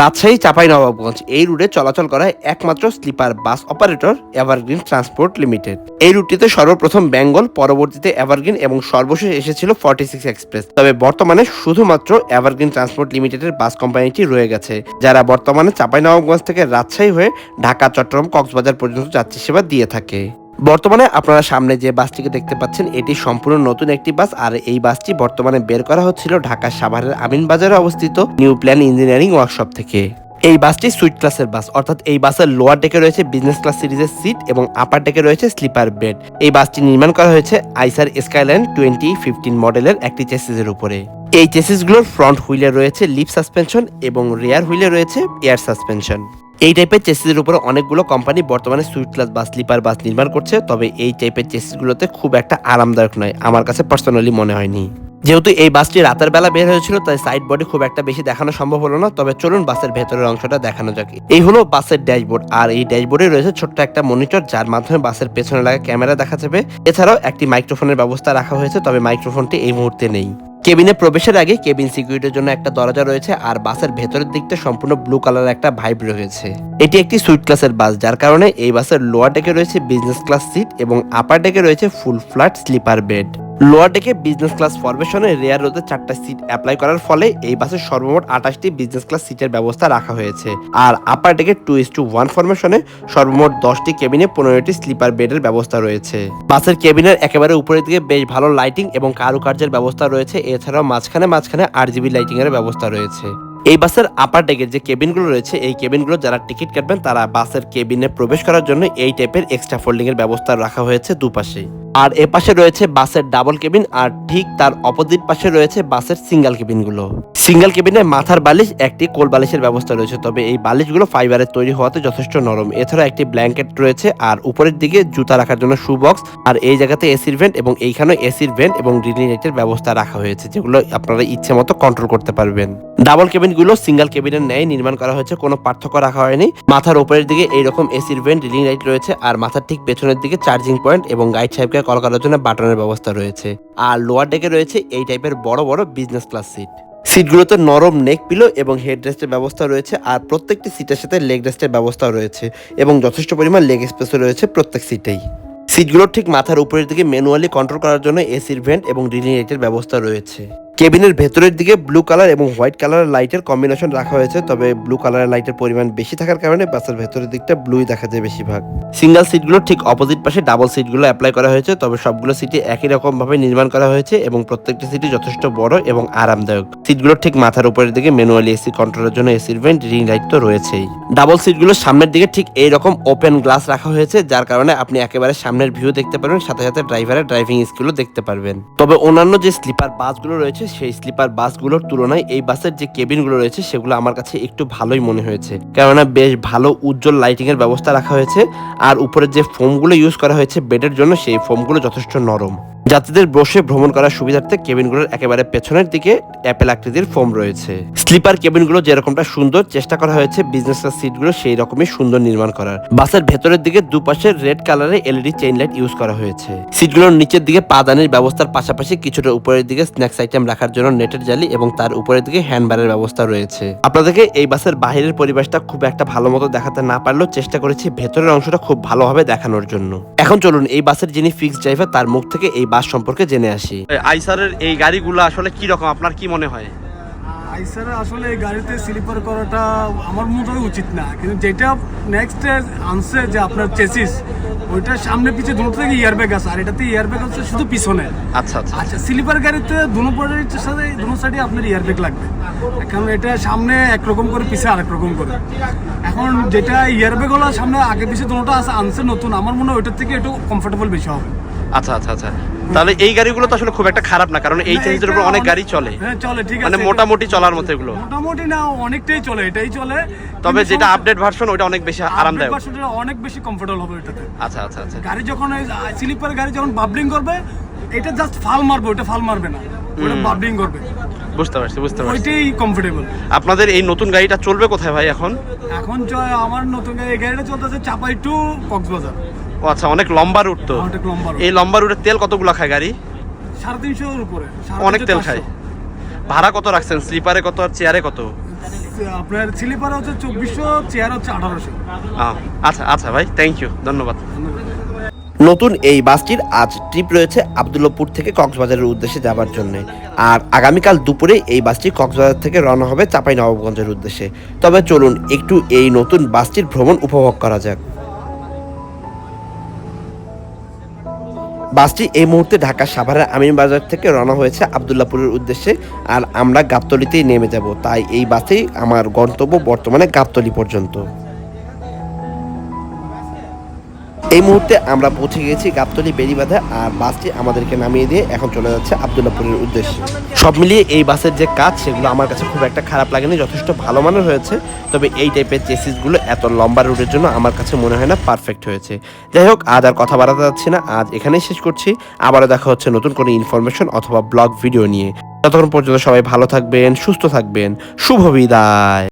রাজশাহী, চাপাই, নবাবগঞ্জ এই রুটে চলাচল করা একমাত্র sleeper bus operator evergreen transport limited. এই রুটটিতে সর্বপ্রথম বেঙ্গল, পরবর্তীতে এভারগ্রিন এবং সর্বশেষ এসেছিল ফর্টি সিক্স এক্সপ্রেস। তবে বর্তমানে শুধুমাত্র এভারগ্রিন ট্রান্সপোর্ট লিমিটেডের বাস কোম্পানিটি রয়ে গেছে, যারা বর্তমানে চাপাই, নবাবগঞ্জ থেকে রাজশাহী হয়ে ঢাকা, চট্টগ্রাম, কক্সবাজার পর্যন্ত যাত্রী সেবা দিয়ে থাকে। বর্তমানে আপনারা সামনে যে বাসটিকে দেখতে পাচ্ছেন, এটি সম্পূর্ণ নতুন একটি বাস। আর এই বাসটি বর্তমানে বের করা হচ্ছিল ঢাকা সাভারের আমিন বাজারে অবস্থিত নিউ প্ল্যান ইঞ্জিনিয়ারিং ওয়ার্কশপ থেকে। এই বাসটি সুইট ক্লাসের বাস, অর্থাৎ এই বাসের লোয়ার ডেকে রয়েছে বিজনেস ক্লাস সিরিজের সিট এবং আপার ডেকে রয়েছে স্লিপার বেড। এই বাসটি নির্মাণ করা হয়েছে আইসার স্কাইলাইন টোয়েন্টি ফিফটিন মডেলের একটি চেসিসের উপরে। এই চেসিসগুলোর ফ্রন্ট হুইলে রয়েছে লিপ সাসপেনশন এবং রিয়ার হুইলে রয়েছে এয়ার সাসপেনশন। এই টাইপের চেসিসের উপরে অনেকগুলো কোম্পানি বর্তমানে suite class bus sleeper bus নির্মাণ করছে, তবে এই টাইপের চেসিসগুলোতে খুব একটা আরামদায়ক নয়, আমার কাছে পার্সোনালি মনে হয়নি। যেহেতু এই বাসটি রাতের বেলা বের হয়েছিল, তাই সাইড বডি খুব একটা বেশি দেখানো সম্ভব হলো না, তবে চলুন বাসের ভেতরের অংশটা দেখানো যাক। এই হলো বাসের ড্যাশবোর্ড আর এই ড্যাশবোর্ডে রয়েছে ছোট্ট একটা মনিটর যার মাধ্যমে বাসের পেছনে লাগা ক্যামেরা দেখা যাবে। এছাড়াও একটি মাইক্রোফোনের ব্যবস্থা রাখা হয়েছে, তবে মাইক্রোফোনটি এই মুহূর্তে নেই। কেবিনে প্রবেশের আগে কেবিন সিকিউরিটির জন্য একটা দরজা রয়েছে আর বাসের ভেতরের দিকটা সম্পূর্ণ ব্লু কালার একটা ভাইব রয়েছে। এটি একটি সুইট ক্লাসের বাস, যার কারণে এই বাসের লোয়ার ডেকে রয়েছে বিজনেস ক্লাস সিট এবং আপার ডেকে রয়েছে full flat sleeper bed. Lower ডেকে বিজনেস ক্লাস ফরমেশনে রেয়ার রোতে চারটা সিট অ্যাপ্লাই করার ফলে এই বাসের সর্বমোট আঠাশটি বিজনেস ক্লাস সিটের ব্যবস্থা রাখা হয়েছে। আর আপার ডেকে টু ইস টু ওয়ান ফরমেশনে সর্বমোট দশটি কেবিনে পনেরোটি স্লিপার বেডের ব্যবস্থা রয়েছে। বাসের কেবিনের একেবারে উপরের দিকে বেশ ভালো লাইটিং এবং কারুকার্যের ব্যবস্থা রয়েছে। এছাড়াও মাঝখানে মাঝখানে আর জিবি লাইটিং এর ব্যবস্থা রয়েছে। এই বাসের আপার ডেকের যে কেবিনগুলো রয়েছে, এই কেবিনগুলো যারা টিকিট কাটবেন, তারা বাসের কেবিনে প্রবেশ করার জন্য এই টাইপের এক্সট্রা ফোল্ডিং এর ব্যবস্থা রাখা হয়েছে দুপাশে। আর এ পাশে রয়েছে বাসের ডাবল কেবিন আর ঠিক তার অপোজিট পাশে রয়েছে বাসের সিঙ্গেল কেবিনগুলো। সিঙ্গেল কেবিনে মাথার বালিশ, একটি কোল বালিশের ব্যবস্থা রয়েছে, তবে এই বালিশগুলো ফাইবারের তৈরি হওয়াতে যথেষ্ট নরম। এছাড়া একটি ব্ল্যাঙ্কেট রয়েছে আর উপরের দিকে জুতা রাখার জন্য শু বক্স আর এই জায়গাতে এসির ভেন্ট এবং এইখানে এসির ভেন্ট এবং রিলিং লাইটের ব্যবস্থা রাখা হয়েছে, যেগুলো আপনারা ইচ্ছে মতো কন্ট্রোল করতে পারবেন। ডাবল কেবিনগুলো সিঙ্গেল কেবিনের ন্যায় নির্মাণ করা হয়েছে, কোনো পার্থক্য রাখা হয়নি। মাথার উপরের দিকে এইরকম এসির ভেন্ট রিলিং লাইট রয়েছে আর মাথার ঠিক পেছনের দিকে চার্জিং পয়েন্ট এবং গাইড সাহেবকে কল করার জন্য বাটনের ব্যবস্থা রয়েছে। আর লোয়ার ডেকে রয়েছে এই টাইপের বড় বড় বিজনেস ক্লাস সিট সিটগুলোতে নরম নেক পিলো এবং হেড রেস্টের ব্যবস্থা রয়েছে আর প্রত্যেকটি সিটের সাথে লেগ রেস্টের ব্যবস্থা রয়েছে এবং যথেষ্ট পরিমাণ লেগ স্পেসও রয়েছে প্রত্যেক সিটেই সিটগুলোর ঠিক মাথার উপরের দিকে ম্যানুয়ালি কন্ট্রোল করার জন্য এসির ভেন্ট এবং রিলিং লাইটের ব্যবস্থা রয়েছে। কেবিনের ভেতরের দিকে ব্লু কালার এবং হোয়াইট কালারের লাইটের কম্বিনেশন রাখা হয়েছে, তবে ব্লু কালারের লাইটের পরিমাণ বেশি থাকার কারণে বাসের ভেতরের দিকটা ব্লুই দেখা যায় বেশিরভাগ। সিঙ্গেল সিটগুলোর ঠিক অপোজিট পাশে ডাবল সিটগুলো অ্যাপ্লাই করা হয়েছে, তবে সবগুলো সিটই একই রকম ভাবে নির্মাণ করা হয়েছে এবং প্রত্যেকটি সিটই যথেষ্ট বড় এবং আরামদায়ক। সিটগুলোর ঠিক মাথার উপরের দিকে ম্যানুয়ালি এসি কন্ট্রোলের জন্য এসির ভেন্ট রিং লাইট তো রয়েছেই। ডাবল সিটগুলোর সামনের দিকে ঠিক এই রকম ওপেন গ্লাস রাখা হয়েছে, যার কারণে আপনি একেবারে সামনের ভিউ দেখতে পারবেন, সাথে সাথে ড্রাইভারের ড্রাইভিং স্কিলও দেখতে পারবেন। তবে অন্যান্য যে স্লিপার বাসগুলো রয়েছে সেই স্লিপার বাসগুলোর তুলনায় এই বাসের যে কেবিনগুলো রয়েছে, সেগুলো আমার কাছে একটু ভালোই মনে হয়েছে। কেননা বেশ ভালো উজ্জ্বল লাইটিং এর ব্যবস্থা রাখা হয়েছে, আর উপরের যে ফোমগুলো ইউজ করা হয়েছে বেডের জন্য সেই ফোমগুলো যথেষ্ট নরম। যাত্রীদের বসে ভ্রমণ করার সুবিধার্থে কেবিনগুলোর একেবারে পেছনের দিকে অ্যাপেল আকৃতির ফোম রয়েছে। স্লিপার কেবিনগুলো যেরকমটা সুন্দর চেষ্টা করা হয়েছে বিজনেস ক্লাস সিটগুলো সেই রকমই সুন্দর নির্মাণ করার। বাসের ভেতরের দিকে দুপাশে রেড কালারের এলইডি চেইন লাইট ইউজ করা হয়েছে। সিটগুলোর নিচের দিকে পাদানির ব্যবস্থার পাশাপাশি কিছুটা উপরের দিকে স্ন্যাক্স আইটেম রাখার জন্য নেটের জালি এবং তার উপরের দিকে হ্যান্ডবারের ব্যবস্থা রয়েছে। আপনাদেরকে এই বাসের বাহিরের পরিবেশটা খুব একটা ভালো মতো দেখাতে না পারলেও চেষ্টা করেছি ভেতরের অংশটা খুব ভালোভাবে দেখানোর জন্য। এখন চলুন, এই বাসের যিনি ফিক্স ড্রাইভার তার মুখ থেকে এই বাস সম্পর্কে জেনে আসি। আইসারের এই গাড়িগুলো আসলে কি রকম? আপনার কি মনে হয়? আইসার আসলে এই গাড়িতে স্লিপার করাটা আমার মনে হয় উচিত না। কিন্তু যেটা নেক্সট আনছে যে আপনার চেসিস ওইটা সামনে পিছে দুটো থেকে ইয়ারব্যাগ আছে আর এটাতে ইয়ারব্যাগ হচ্ছে শুধু পিছনে। আচ্ছা আচ্ছা। আচ্ছা স্লিপার গাড়িতে দুনো সাথে দুনো সাইডে আপনার ইয়ারব্যাগ লাগবে। কারণ এটা সামনে একরকম করে পিছে আরেক রকম করে। এখন যেটা ইয়ারব্যাগ হলো সামনে আগে পিছে দুটোটা আছে আনছে নতুন আমার মনে হয় ওইটার থেকে একটু কমফোর্টেবল বেশি হবে। আচ্ছা আচ্ছা আচ্ছা। তাহলে এই গাড়িগুলো তো আসলে খুব একটা খারাপ না কারণ এই চেঞ্জের উপর অনেক গাড়ি চলে। হ্যাঁ চলে ঠিক আছে। মানে মোটামুটি চলার মতো এগুলো। মোটামুটি না অনেকটাই চলে এটাই চলে। তবে যেটা আপডেট ভার্সন ওটা অনেক বেশি আরামদায়ক। Upgrade version টা অনেক বেশি কমফোর্টেবল হবে এটাতে আচ্ছা আচ্ছা আচ্ছা। গাড়ি যখন স্লিপার গাড়ি যখন বাবলিং করবে এটা জাস্ট ফাল মারবে ওটা ফাল মারবে না। ওটা বাবলিং করবে। বুঝতে পারছি বুঝতে পারছি। ওইটাই কমফোর্টেবল আপনাদের এই নতুন গাড়িটা চলবে কোথায় ভাই এখন? এখন আমার নতুন গাড়ি গাড়িটা চলতেছে চাপাই টু কক্সবাজার। ও আচ্ছা অনেক লম্বা রুট তো। অনেক লম্বা route। এই লম্বা রুটের তেল কতগুলো খায় গাড়ি? সাড়ে তিনশোর উপরে সাড়ে অনেক তিনশো, তেল চারশো। খায় ভাড়া কত রাখছেন? স্লিপারে কত আর চেয়ারে কত? আপনার স্লিপার হচ্ছে চব্বিশশো চেয়ার হচ্ছে আঠারোশো। আহ, আচ্ছা আচ্ছা ভাই থ্যাংক ইউ ধন্যবাদ। নতুন এই বাসটির আজ ট্রিপ রয়েছে আবদুল্লাপুর থেকে কক্সবাজারের উদ্দেশ্যে যাবার জন্য। আর আগামীকাল দুপুরে এই বাসটি কক্সবাজার থেকে রওনা হবে চাপাই নবাবগঞ্জের উদ্দেশ্যে। তবে চলুন একটু এই নতুন বাসটির ভ্রমণ উপভোগ করা যাক। বাসটি এই মুহূর্তে ঢাকা সাভারের আমিন বাজার থেকে রওনা হয়েছে আবদুল্লাপুরের উদ্দেশ্যে, আর আমরা গাবতলিতেই নেমে যাব। তাই এই বাসেই আমার গন্তব্য বর্তমানে গাবতলি পর্যন্ত। এই মুহূর্তে আমরা পৌঁছে গেছি গাবতলি বেরিবাঁধে আর বাসটি আমাদেরকে নামিয়ে দিয়ে এখন চলে যাচ্ছে আবদুল্লাপুরের উদ্দেশ্যে। সব মিলিয়ে এই বাসের যে কাজ, সেগুলো আমার কাছে খুব একটা খারাপ লাগেনি, যথেষ্ট ভালো মানের হয়েছে। তবে এই টাইপের চেসিসগুলো এত লম্বা রুটের জন্য আমার কাছে মনে হয় না পারফেক্ট হয়েছে। যাই হোক, আজ আর কথা বাড়াতে যাচ্ছি না। আজ এখানেই শেষ করছি। আবারও দেখা হচ্ছে নতুন কোনো ইনফরমেশন অথবা ব্লগ ভিডিও নিয়ে। ততক্ষণ পর্যন্ত সবাই ভালো থাকবেন, সুস্থ থাকবেন। শুভ বিদায়।